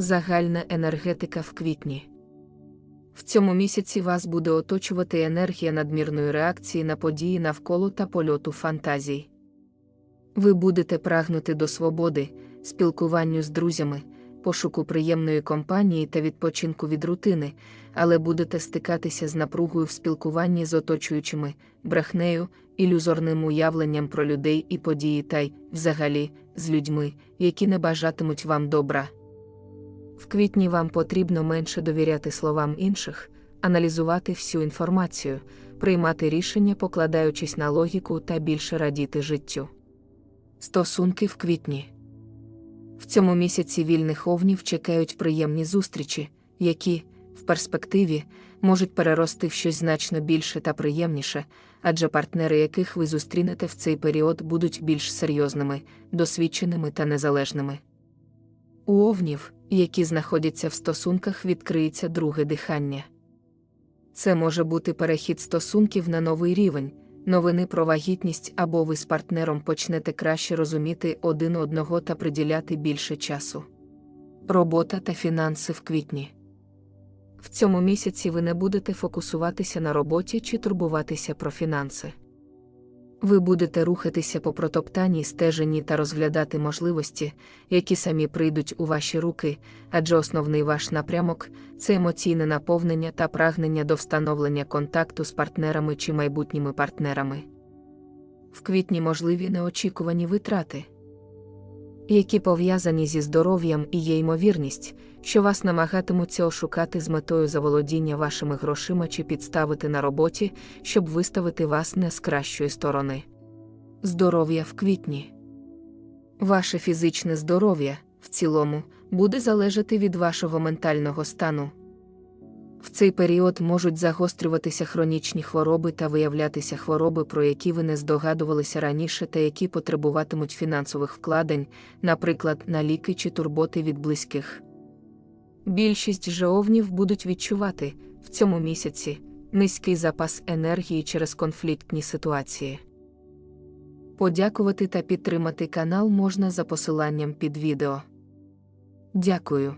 Загальна енергетика в квітні. В цьому місяці вас буде оточувати енергія надмірної реакції на події навколо та польоту фантазій. Ви будете прагнути до свободи, спілкуванню з друзями, пошуку приємної компанії та відпочинку від рутини, але будете стикатися з напругою в спілкуванні з оточуючими, брехнею, ілюзорним уявленням про людей і події та й, взагалі, з людьми, які не бажатимуть вам добра. В квітні вам потрібно менше довіряти словам інших, аналізувати всю інформацію, приймати рішення, покладаючись на логіку та більше радіти життю. Стосунки в квітні. В цьому місяці вільних овнів чекають приємні зустрічі, які, в перспективі, можуть перерости в щось значно більше та приємніше, адже партнери, яких ви зустрінете в цей період, будуть більш серйозними, досвідченими та незалежними. У овнів, які знаходяться в стосунках, відкриється друге дихання. Це може бути перехід стосунків на новий рівень, новини про вагітність або ви з партнером почнете краще розуміти один одного та приділяти більше часу. Робота та фінанси в квітні. В цьому місяці ви не будете фокусуватися на роботі чи турбуватися про фінанси. Ви будете рухатися по протоптаній стежині та розглядати можливості, які самі прийдуть у ваші руки, адже основний ваш напрямок це емоційне наповнення та прагнення до встановлення контакту з партнерами чи майбутніми партнерами. В квітні можливі неочікувані витрати, які пов'язані зі здоров'ям і є ймовірність, що вас намагатимуться ошукати з метою заволодіння вашими грошима чи підставити на роботі, щоб виставити вас не з кращої сторони. Здоров'я в квітні. Ваше фізичне здоров'я, в цілому, буде залежати від вашого ментального стану. В цей період можуть загострюватися хронічні хвороби та виявлятися хвороби, про які ви не здогадувалися раніше та які потребуватимуть фінансових вкладень, наприклад, на ліки чи турботи від близьких. Більшість жеовнів будуть відчувати в цьому місяці низький запас енергії через конфліктні ситуації. Подякувати та підтримати канал можна за посиланням під відео. Дякую.